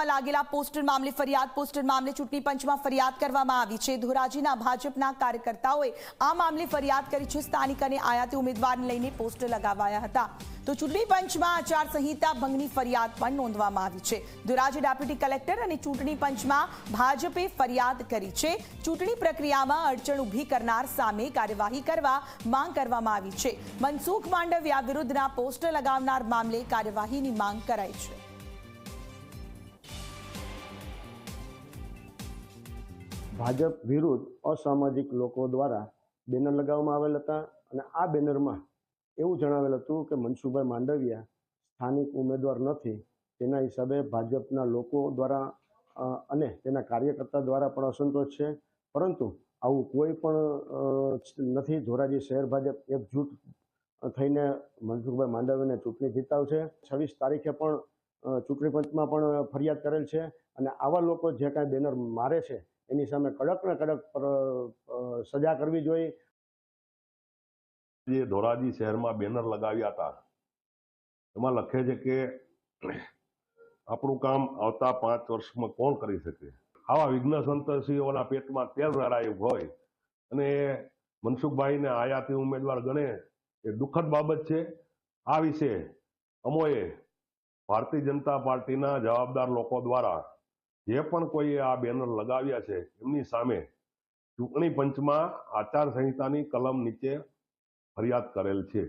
પ્રક્રિયામાં લાગેલા પોસ્ટર મામલે ફરિયાદ, પોસ્ટર મામલે ચૂંટણી પંચમાં ફરિયાદ કરવામાં આવી છે. ધોરાજીના ભાજપના કાર્યકર્તાઓએ આ મામલે ફરિયાદ કરી છે. સ્થાનિક અને આયાતી ઉમેદવારને લઈને પોસ્ટર લગાવાયા હતા. તો ચૂંટણી પંચમાં આચારસંહિતા ભંગની ફરિયાદ પણ નોંધવામાં આવી છે. ધોરાજી ડેપ્યુટી કલેક્ટર અને ચૂંટણી પંચમાં ભાજપે ફરિયાદ કરી છે. ચૂંટણી પ્રક્રિયામાં અડચણ ઊભી કરનાર સામે કાર્યવાહી કરવા માંગ કરવામાં આવી છે. મનસુખ માંડવિયા વિરુદ્ધના પોસ્ટર લગાવનાર મામલે કાર્યવાહીની માંગ કરાઈ છે. ભાજપ વિરુદ્ધ અસામાજિક લોકો દ્વારા બેનર લગાવવામાં આવેલ હતા અને આ બેનરમાં એવું જણાવેલ હતું કે મનસુખભાઈ માંડવિયા સ્થાનિક ઉમેદવાર નથી. તેના હિસાબે ભાજપના લોકો દ્વારા અને તેના કાર્યકર્તા દ્વારા પણ અસંતોષ છે. પરંતુ આવું કોઈ પણ નથી. ધોરાજી શહેર ભાજપ એકજૂટ થઈને મનસુખભાઈ માંડવીને ચૂંટણી જીતાવશે. છવ્વીસ તારીખે પણ ચૂંટણી પંચમાં પણ ફરિયાદ કરેલ છે અને આવા લોકો જે કાંઈ બેનર મારે છે એની સામે કડક ને કડક સજા કરવી જોઈએ. જે ધોરાજી શહેરમાં બેનર લગાવ્યા હતા, એમાં લખે છે કે આપણું કામ આવતા પાંચ વર્ષમાં કોણ કરી શકે? આવા વિઘ્ન સંતોષીઓના પેટમાં તેલ રેડાયું હોય અને મનસુખભાઈને આયાતી ઉમેદવાર ગણે, એ દુઃખદ બાબત છે. આ વિશે અમોએ ભારતીય જનતા પાર્ટીના જવાબદાર લોકો દ્વારા જે પણ કોઈએ આ બેનર લગાવ્યા છે, એમની સામે ચૂંટણી પંચમાં આચારસંહિતાની કલમ નીચે ફરિયાદ કરેલ છે.